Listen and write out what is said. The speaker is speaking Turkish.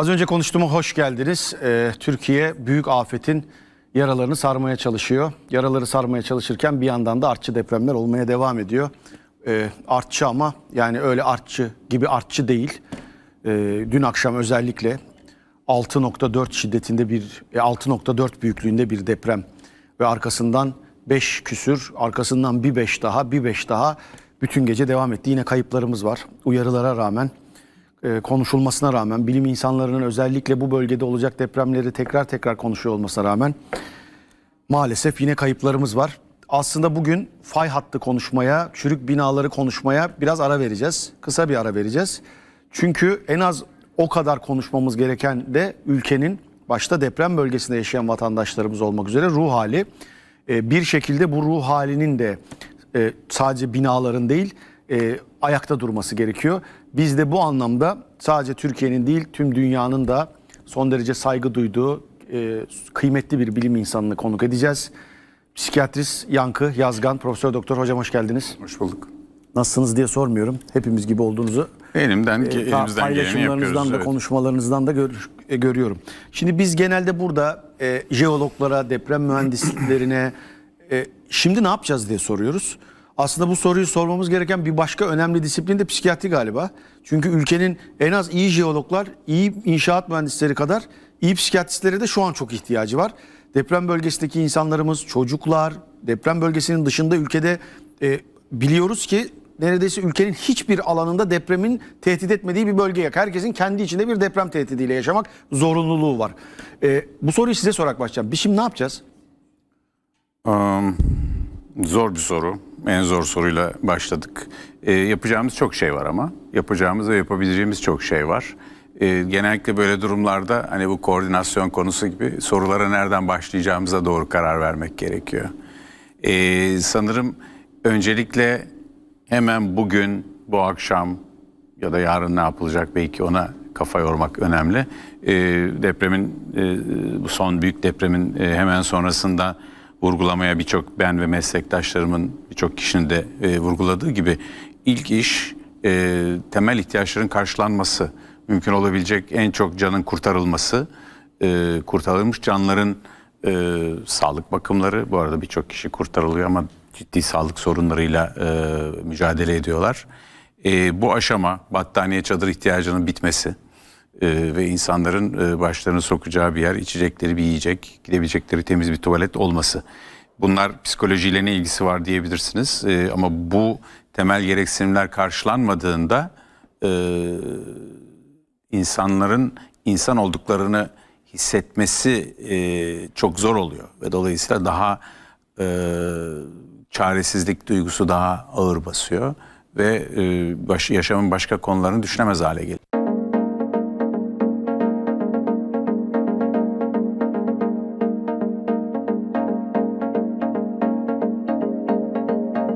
Az önce konuştuğuma hoş geldiniz. Ee, Türkiye büyük afetin yaralarını sarmaya çalışıyor. Yaraları sarmaya çalışırken bir yandan da artçı depremler olmaya devam ediyor. Ee, artçı ama yani öyle artçı gibi artçı değil. Ee, dün akşam özellikle 6.4 şiddetinde bir e, 6.4 büyüklüğünde bir deprem ve arkasından 5 küsür, arkasından bir 5 daha, bir 5 daha bütün gece devam etti. Yine kayıplarımız var. Uyarılara rağmen e, konuşulmasına rağmen bilim insanlarının özellikle bu bölgede olacak depremleri tekrar tekrar konuşuyor olmasına rağmen maalesef yine kayıplarımız var. Aslında bugün fay hattı konuşmaya, çürük binaları konuşmaya biraz ara vereceğiz. Kısa bir ara vereceğiz. Çünkü en az o kadar konuşmamız gereken de ülkenin başta deprem bölgesinde yaşayan vatandaşlarımız olmak üzere ruh hali. E, Bir şekilde bu ruh halinin de e, sadece binaların değil e, ayakta durması gerekiyor. Biz de bu anlamda sadece Türkiye'nin değil tüm dünyanın da son derece saygı duyduğu e, kıymetli bir bilim insanını konuk edeceğiz. Psikiyatrist Yankı Yazgan, Profesör Doktor hocam hoş geldiniz. Hoş bulduk. Nasılsınız diye sormuyorum. Hepimiz gibi olduğunuzu Elimden, e, elimizden geleni yapıyoruz. da evet. konuşmalarınızdan da gör- e, görüyorum. Şimdi biz genelde burada e, jeologlara, deprem mühendislerine e, şimdi ne yapacağız diye soruyoruz. Aslında bu soruyu sormamız gereken bir başka önemli disiplin de psikiyatri galiba. Çünkü ülkenin en az iyi jeologlar, iyi inşaat mühendisleri kadar iyi psikiyatristlere de şu an çok ihtiyacı var. Deprem bölgesindeki insanlarımız, çocuklar, deprem bölgesinin dışında ülkede e, biliyoruz ki neredeyse ülkenin hiçbir alanında depremin tehdit etmediği bir bölge yok. Herkesin kendi içinde bir deprem tehdidiyle yaşamak zorunluluğu var. Ee, bu soruyu size sorarak başlayacağım. Biz şimdi ne yapacağız? Um, zor bir soru. En zor soruyla başladık. Ee, yapacağımız çok şey var ama. Yapacağımız ve yapabileceğimiz çok şey var. Ee, genellikle böyle durumlarda hani bu koordinasyon konusu gibi sorulara nereden başlayacağımıza doğru karar vermek gerekiyor. Ee, sanırım öncelikle hemen bugün, bu akşam ya da yarın ne yapılacak belki ona kafa yormak önemli. Ee, depremin, e, son büyük depremin e, hemen sonrasında vurgulamaya birçok ben ve meslektaşlarımın birçok kişinin de e, vurguladığı gibi ilk iş e, temel ihtiyaçların karşılanması, mümkün olabilecek en çok canın kurtarılması, e, kurtarılmış canların e, sağlık bakımları, bu arada birçok kişi kurtarılıyor ama ciddi sağlık sorunlarıyla e, mücadele ediyorlar. E, bu aşama battaniye çadır ihtiyacının bitmesi e, ve insanların e, başlarını sokacağı bir yer, içecekleri bir yiyecek, gidebilecekleri temiz bir tuvalet olması. Bunlar psikolojiyle ne ilgisi var diyebilirsiniz E, ama bu temel gereksinimler karşılanmadığında e, insanların insan olduklarını hissetmesi e, çok zor oluyor ve dolayısıyla daha e, çaresizlik duygusu daha ağır basıyor ve e, baş, yaşamın başka konularını düşünemez hale geliyor.